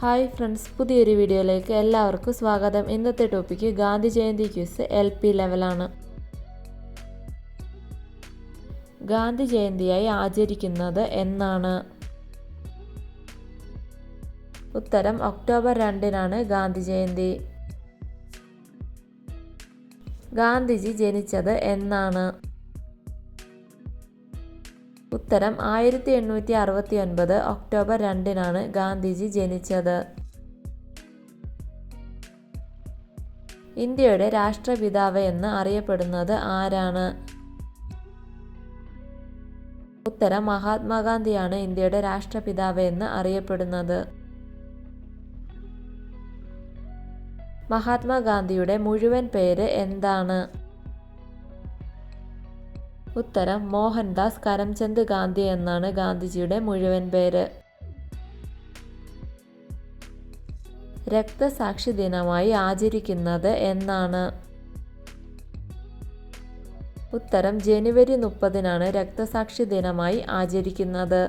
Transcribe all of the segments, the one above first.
Hi friends പുതിയൊരു വീഡിയോയിലേക്ക് എല്ലാവർക്കും സ്വാഗതം. ഇന്നത്തെ topic Gandhi Jayanti quiz L P ലെവലാണ് ഗാന്ധി ജയന്തിയായി ആചരിക്കുന്നത് എന്നാണ്. ഉത്തരം ഒക്ടോബർ രണ്ടിനാണ് ഗാന്ധി ജയന്തി. ഗാന്ധിജി ജനിച്ചത് എന്നാണ്. ഉത്തരം ആയിരത്തി എണ്ണൂറ്റി അറുപത്തി ഒൻപത് ഒക്ടോബർ രണ്ടിനാണ് ഗാന്ധിജി ജനിച്ചത്. ഇന്ത്യയുടെ രാഷ്ട്രപിതാവ് എന്ന് അറിയപ്പെടുന്നത് ആരാണ്? ഉത്തരം മഹാത്മാഗാന്ധിയാണ് ഇന്ത്യയുടെ രാഷ്ട്രപിതാവ് എന്ന് അറിയപ്പെടുന്നത്. മഹാത്മാഗാന്ധിയുടെ മുഴുവൻ പേര് എന്താണ്? ഉത്തരം മോഹൻദാസ് കരംചന്ദ് ഗാന്ധി എന്നാണ് ഗാന്ധിജിയുടെ മുഴുവൻ പേര്. രക്തസാക്ഷി ദിനമായി ആചരിക്കുന്നത് എന്നാണ്. ഉത്തരം ജനുവരി മുപ്പതിനാണ് രക്തസാക്ഷി ദിനമായി ആചരിക്കുന്നത്.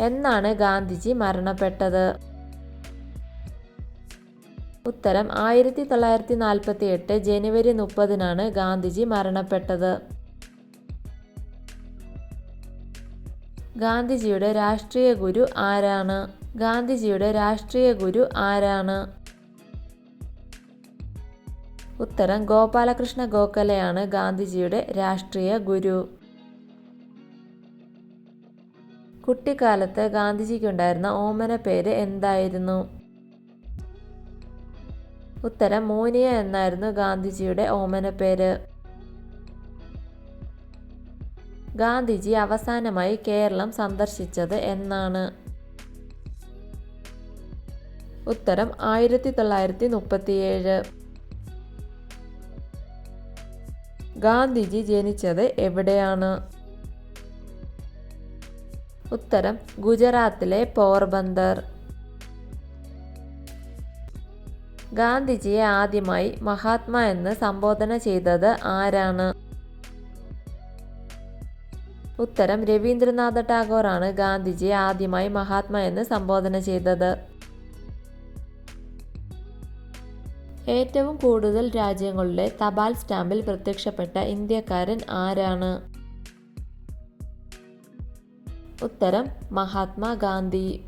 എന്നാണ് ഗാന്ധിജി മരണപ്പെട്ടത്. ഉത്തരം ആയിരത്തി തൊള്ളായിരത്തി നാൽപ്പത്തി എട്ട് ജനുവരി മുപ്പതിനാണ് ഗാന്ധിജി മരണപ്പെട്ടത്. ഗാന്ധിജിയുടെ രാഷ്ട്രീയ ഗുരു ആരാണ്? ഗാന്ധിജിയുടെ രാഷ്ട്രീയ ഗുരു ആരാണ്? ഉത്തരം ഗോപാലകൃഷ്ണ ഗോഖലെയാണ് ഗാന്ധിജിയുടെ രാഷ്ട്രീയ ഗുരു. കുട്ടിക്കാലത്ത് ഗാന്ധിജിക്കുണ്ടായിരുന്ന ഓമന പേര് എന്തായിരുന്നു? ഉത്തരം മോനിയ എന്നായിരുന്നു ഗാന്ധിജിയുടെ ഓമനപ്പേര്. ഗാന്ധിജി അവസാനമായി കേരളം സന്ദർശിച്ചത് എന്നാണ്. ഉത്തരം ആയിരത്തി തൊള്ളായിരത്തി മുപ്പത്തിയേഴ് ഗാന്ധിജി ജനിച്ചത് എവിടെയാണ്? ഉത്തരം ഗുജറാത്തിലെ പോർബന്ദർ. ഗാന്ധിജിയെ ആദ്യമായി മഹാത്മാ എന്ന് സംബോധന ചെയ്തത് ആരാണ്? ഉത്തരം രവീന്ദ്രനാഥ ടാഗോറാണ് ഗാന്ധിജിയെ ആദ്യമായി മഹാത്മാ എന്ന് സംബോധന ചെയ്തത്. ഏറ്റവും കൂടുതൽ രാജ്യങ്ങളിലെ തപാൽ സ്റ്റാമ്പിൽ പ്രത്യക്ഷപ്പെട്ട ഇന്ത്യക്കാരൻ ആരാണ്? ഉത്തരം മഹാത്മാഗാന്ധി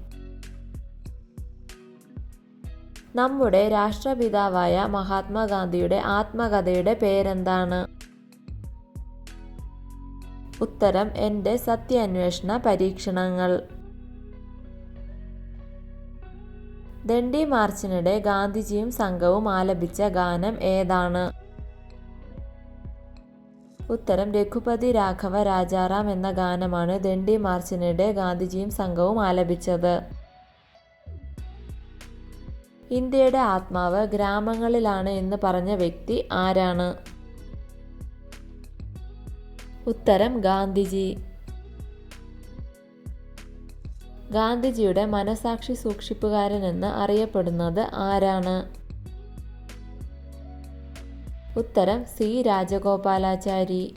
നമ്മുടെ രാഷ്ട്രപിതാവായ മഹാത്മാഗാന്ധിയുടെ ആത്മകഥയുടെ പേരെന്താണ്? ഉത്തരം എന്റെ സത്യാന്വേഷണ പരീക്ഷണങ്ങൾ. ദണ്ഡി മാർച്ചിനിടെ ഗാന്ധിജിയും സംഘവും ആലപിച്ച ഗാനം ഏതാണ്? ഉത്തരം രഘുപതി രാഘവ രാജാറാം എന്ന ഗാനമാണ് ദണ്ഡി മാർച്ചിനിടെ ഗാന്ധിജിയും സംഘവും ആലപിച്ചത്. ഇന്ത്യയുടെ ആത്മാവ് ഗ്രാമങ്ങളിലാണ് എന്ന് പറഞ്ഞ വ്യക്തി ആരാണ്? ഉത്തരം ഗാന്ധിജി. ഗാന്ധിജിയുടെ മനസാക്ഷി സൂക്ഷിപ്പുകാരൻ എന്ന് അറിയപ്പെടുന്നത് ആരാണ്? ഉത്തരം സി. രാജഗോപാലാചാരി.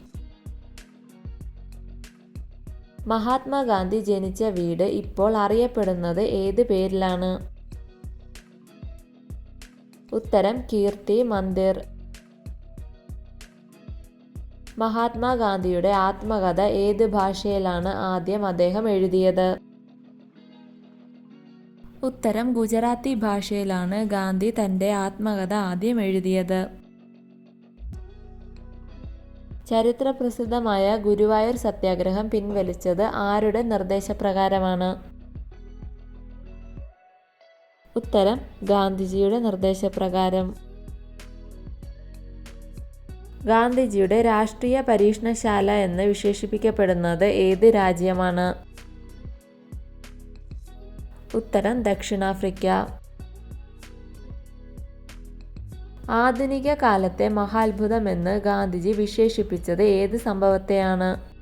മഹാത്മാഗാന്ധി ജനിച്ച വീട് ഇപ്പോൾ അറിയപ്പെടുന്നത് ഏത് പേരിലാണ്? ഉത്തരം കീർത്തി മന്ദിർ. മഹാത്മാഗാന്ധിയുടെ ആത്മകഥ ഏത് ഭാഷയിലാണ് ആദ്യം അദ്ദേഹം എഴുതിയത്? ഉത്തരം ഗുജറാത്തി ഭാഷയിലാണ് ഗാന്ധി തന്റെ ആത്മകഥ ആദ്യം എഴുതിയത്. ചരിത്ര പ്രസിദ്ധമായ ഗുരുവായൂർ സത്യാഗ്രഹം പിൻവലിച്ചത് ആരുടെ നിർദ്ദേശപ്രകാരമാണ്? ഉത്തരം ഗാന്ധിജിയുടെ നിർദ്ദേശപ്രകാരം. ഗാന്ധിജിയുടെ രാഷ്ട്രീയ പരീക്ഷണശാല എന്ന് വിശേഷിപ്പിക്കപ്പെടുന്നത് ഏത് രാജ്യമാണ്? ഉത്തരം ദക്ഷിണാഫ്രിക്ക. ആധുനിക കാലത്തെ മഹാത്ഭുതം എന്ന് ഗാന്ധിജി വിശേഷിപ്പിച്ചത് ഏത് സംഭവത്തെയാണ്?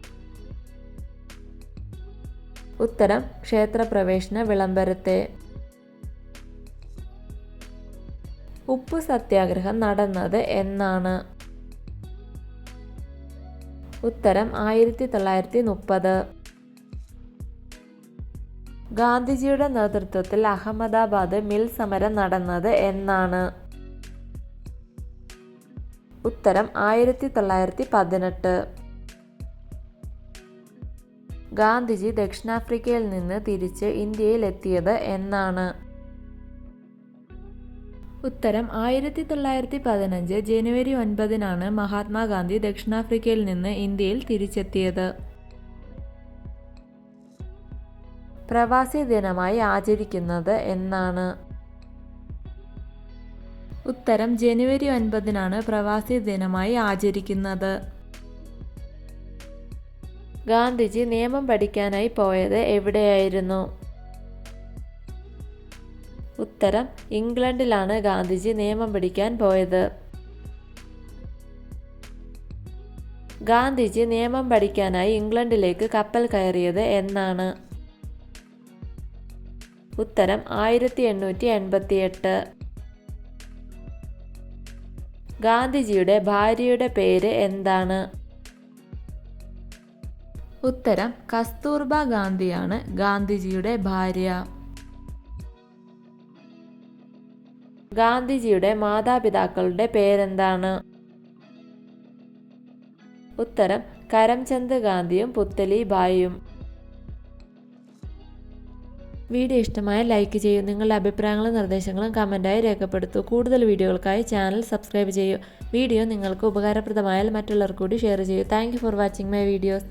ഉത്തരം ക്ഷേത്രപ്രവേശന വിളംബരത്തെ. ഉപ്പു സത്യാഗ്രഹം നടന്നത് എന്നാണ്. ഉത്തരം ആയിരത്തി തൊള്ളായിരത്തി മുപ്പത്. ഗാന്ധിജിയുടെ നേതൃത്വത്തിൽ അഹമ്മദാബാദ് മിൽ സമരം നടന്നത് എന്നാണ്. ഉത്തരം ആയിരത്തി തൊള്ളായിരത്തി പതിനെട്ട്. ഗാന്ധിജി ദക്ഷിണാഫ്രിക്കയിൽ നിന്ന് തിരിച്ച് ഇന്ത്യയിൽ എത്തിയത് എന്നാണ്. ഉത്തരം ആയിരത്തി തൊള്ളായിരത്തി പതിനഞ്ച് ജനുവരി ഒൻപതിനാണ് മഹാത്മാഗാന്ധി ദക്ഷിണാഫ്രിക്കയിൽ നിന്ന് ഇന്ത്യയിൽ തിരിച്ചെത്തിയത്. പ്രവാസി ദിനമായി ആചരിക്കുന്നത് എന്നാണ്. ഉത്തരം ജനുവരി ഒൻപതിനാണ് പ്രവാസി ദിനമായി ആചരിക്കുന്നത്. ഗാന്ധിജി നിയമം പഠിക്കാനായി പോയത് എവിടെയായിരുന്നു? ഉത്തരം ഇംഗ്ലണ്ടിലാണ് ഗാന്ധിജി നിയമം പഠിക്കാൻ പോയത്. ഗാന്ധിജി നിയമം പഠിക്കാനായി ഇംഗ്ലണ്ടിലേക്ക് കപ്പൽ കയറിയത് എന്നാണ്. ഉത്തരം ആയിരത്തി എണ്ണൂറ്റി എൺപത്തി എട്ട് ഗാന്ധിജിയുടെ ഭാര്യയുടെ പേര് എന്താണ്? ഉത്തരം കസ്തൂർബ ഗാന്ധിയാണ് ഗാന്ധിജിയുടെ ഭാര്യ. ഗാന്ധിജിയുടെ മാതാപിതാക്കളുടെ പേരെന്താണ്? ഉത്തരം കരംചന്ദ് ഗാന്ധിയും പുത്തലി ബായിയും. വീഡിയോ ഇഷ്ടമായ ലൈക്ക് ചെയ്യൂ. നിങ്ങളുടെ അഭിപ്രായങ്ങളും നിർദ്ദേശങ്ങളും കമന്റായി രേഖപ്പെടുത്തൂ. കൂടുതൽ വീഡിയോകൾക്കായി ചാനൽ സബ്സ്ക്രൈബ് ചെയ്യൂ. വീഡിയോ നിങ്ങൾക്ക് ഉപകാരപ്രദമായാൽ മറ്റുള്ളവർ കൂടി ഷെയർ ചെയ്യൂ. Thank for watching my videos.